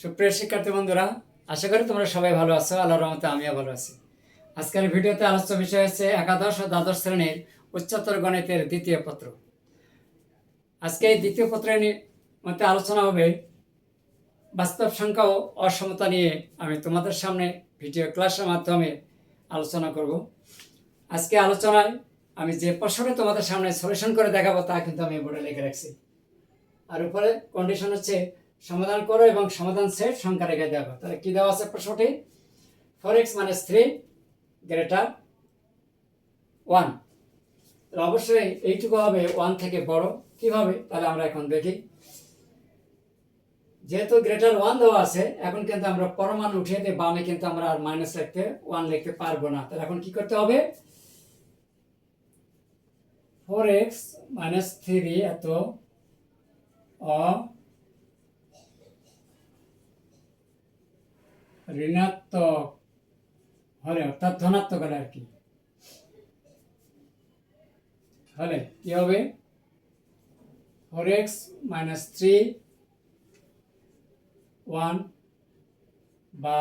সুপ্রিয় শিক্ষার্থী বন্ধুরা, আশা করি তোমরা সবাই ভালো আছো, আল্লাহর রহমতে আমিও ভালো আছি। আজকের ভিডিওতে আলোচ্য বিষয় হচ্ছে একাদশ ও দ্বাদশ শ্রেণির উচ্চতর গণিতের দ্বিতীয় পত্র। আজকে এই দ্বিতীয় পত্রের মধ্যে আলোচনা হবে বাস্তব সংখ্যা ও অসমতা নিয়ে। আমি তোমাদের সামনে ভিডিও ক্লাসের মাধ্যমে আলোচনা করব। আজকে আলোচনায় আমি যে প্রশ্নটা তোমাদের সামনে সলিউশন করে দেখাবো তা কিন্তু আমি বোর্ডে লিখে রাখছি। আর উপরে কন্ডিশন হচ্ছে সমাধান করো এবং সমাধান সেট সংখ্যা রেখে দেওয়া তাহলে কি দেওয়া আছে প্রশ্নটি? Four x minus three greater one তাহলে অবশ্যই এইটুকু হবে ওয়ান থেকে বড়। কীভাবে? তাহলে আমরা এখন দেখি। যেহেতু গ্রেটার ওয়ান দেওয়া আছে, এখন কিন্তু আমরা পরমাণু উঠিয়ে দিয়ে বামে কিন্তু আমরা আর মাইনাস লিখতে ওয়ান লিখতে পারব না। তাহলে এখন কি করতে হবে? ফোর এক্স মাইনাস থ্রি এত ঋণাত্মক হলে অর্থাৎ ধনাত্মক হলে আর কি? হলে কি হবে? Four x minus three one বা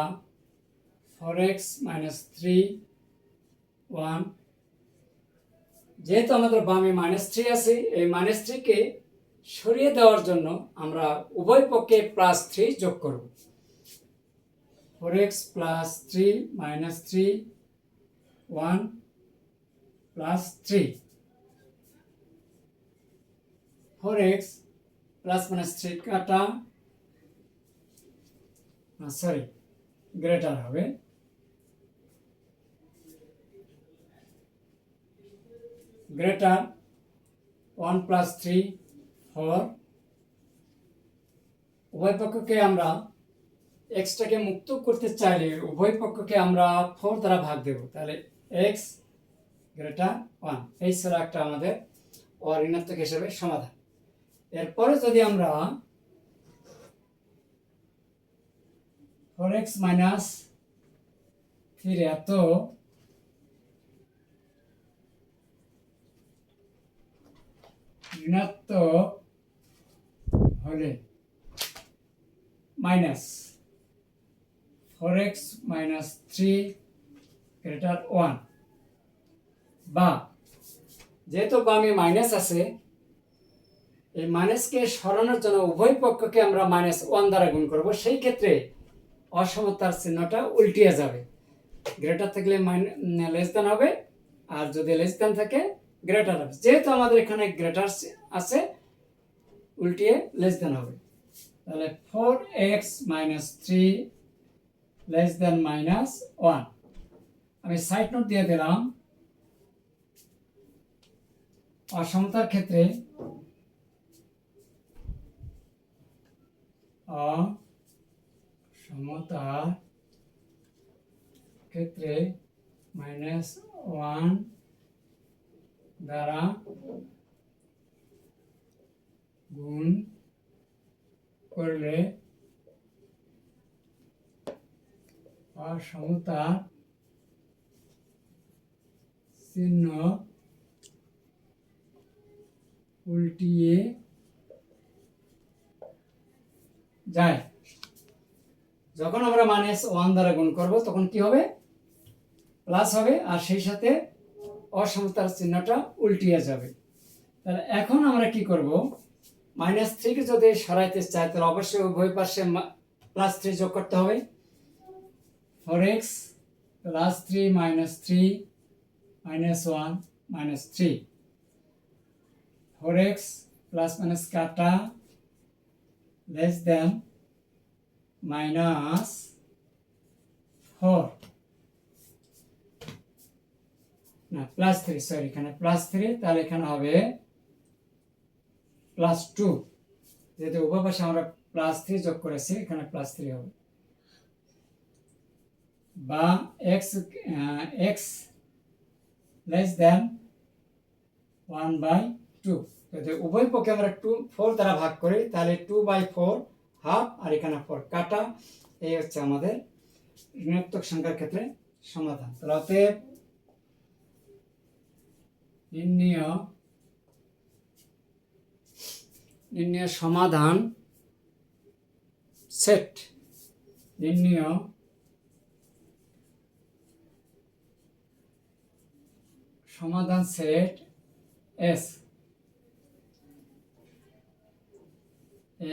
four x minus three one যেহেতু আমাদের বামে মাইনাস থ্রি আছে, এই মাইনাস থ্রিকে সরিয়ে দেওয়ার জন্য আমরা উভয় পক্ষে প্লাস থ্রি যোগ করব। Four x plus three minus three one plus three four x plus minus three কাটা সরি গ্রেটার হবে। Greater one plus three four উভয় পক্ষকে আমরা এক্সটাকে মুক্ত করতে চাইলে উভয় পক্ষকে আমরা ফোর দ্বারা ভাগ দেব। তাহলে এক্স গ্রেটার ওয়ান এই ছিল একটা আমাদের অঋণাত্মক হিসেবে সমাধান। এরপরে যদি আমরা ফোর এক্স মাইনাস থ্রি এত ঋণাত্মক হলে minus four x minus three greater one বা, যেহেতু বামে মাইনাস আছে, এই মাইনাসকে সরানোর জন্য উভয় পক্ষকে আমরা মাইনাস ওয়ান দ্বারা গুণ করব, সেই ক্ষেত্রে অসমতার চিহ্নটা উল্টিয়ে যাবে। গ্রেটার থাকলে লেস দেন হবে, আর যদি লেস দেন থাকে গ্রেটার হবে। যেহেতু আমাদের এখানে গ্রেটার আছে, উল্টিয়ে লেস দেন হবে। তাহলে four x minus three less than minus one আমি সাইড নোট দিয়ে দিলাম। অসমতার ক্ষেত্রে অসমতার ক্ষেত্রে মাইনাস ওয়ান দ্বারা গুণ করলে অসমতা চিহ্ন উল্টিয়ে যায়। যখন আমরা মাইনাস ওয়ান দ্বারা গুণ করব, তখন কি হবে? প্লাস হবে, আর সেই সাথে অসমতার চিহ্নটা উল্টিয়ে যাবে। তাহলে এখন আমরা কি করব? মাইনাস থ্রিকে যদি সরাইতে চাই, তাহলে অবশ্যই উভয় পাশে প্লাস থ্রি যোগ করতে হবে। Four x plus three minus three minus one minus three four x plus minus কাটা লেস দেন মাইনাস ফোর না প্লাস থ্রি সরি এখানে প্লাস থ্রি তাহলে এখানে হবে প্লাস টু যেহেতু উভয় পাশে আমরা প্লাস থ্রি যোগ করেছি, এখানে প্লাস থ্রি হবে। বা x x less than one by two যদি উভয় পক্ষে আমরা টু ফোর দ্বারা ভাগ করি, তাহলে টু বাই ফোর হাফ আর এখানে ফোর কাটা, এই হচ্ছে আমাদের ঋণাত্মক সংখ্যার ক্ষেত্রে সমাধান। তাহলে অতএব নির্ণয় নির্ণয় সমাধান সেট নির্ণীয় সমাধান set S.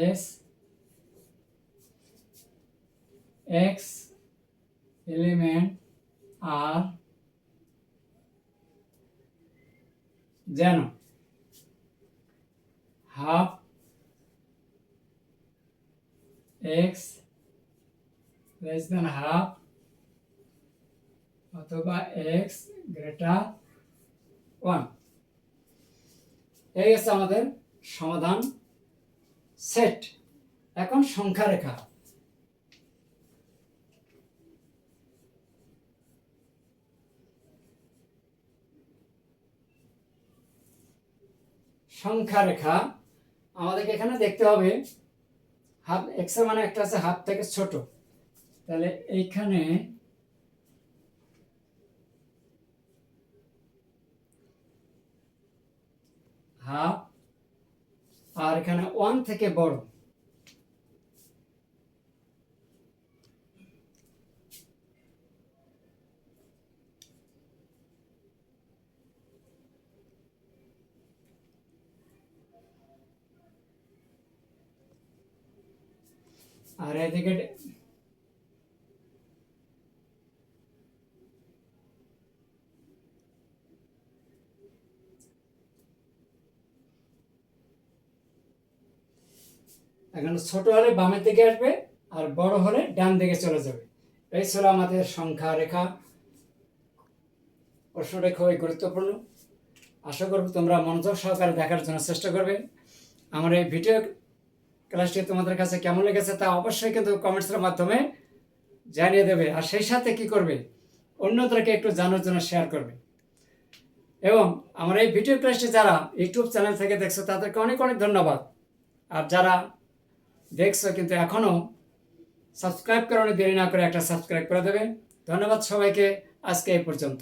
S. X element আর যেন half x less than half অথবা এক্স গ্রেটার ওয়ান। এই হচ্ছে আমাদের সমাধান সেট। এখন সংখ্যা রেখা সংখ্যা রেখা আমাদেরকে এখানে দেখতে হবে, হাফ, এক্স মানে একটা আছে হাফ থেকে ছোট। তাহলে এইখানে হাফ আর এখানে ওয়ান থেকে বড়। আর এদিকে এখানে ছোট হলে বামের দিকে আসবে আর বড় হলে ডান দিকে চলে যাবে। এই ছিল আমাদের সংখ্যা রেখা। প্রশ্নটা খুবই গুরুত্বপূর্ণ। আশা করব তোমরা মনোযোগ সহকারে দেখার জন্য চেষ্টা করবে। আমার এই ভিডিও ক্লাসটি তোমাদের কাছে কেমন লেগেছে তা অবশ্যই কিন্তু কমেন্টসের মাধ্যমে জানিয়ে দেবে। আর সেই সাথে কি করবে? অন্যদেরকে একটু জানার জন্য শেয়ার করবে। এবং আমার এই ভিডিও ক্লাসটি যারা ইউটিউব চ্যানেল থেকে দেখছ, তাদেরকে অনেক অনেক ধন্যবাদ। আর যারা দেখছ কিন্তু এখনও সাবস্ক্রাইব করানো দেরি না করে একটা সাবস্ক্রাইব করে দেবে ধন্যবাদ সবাইকে, আজকে এই পর্যন্ত।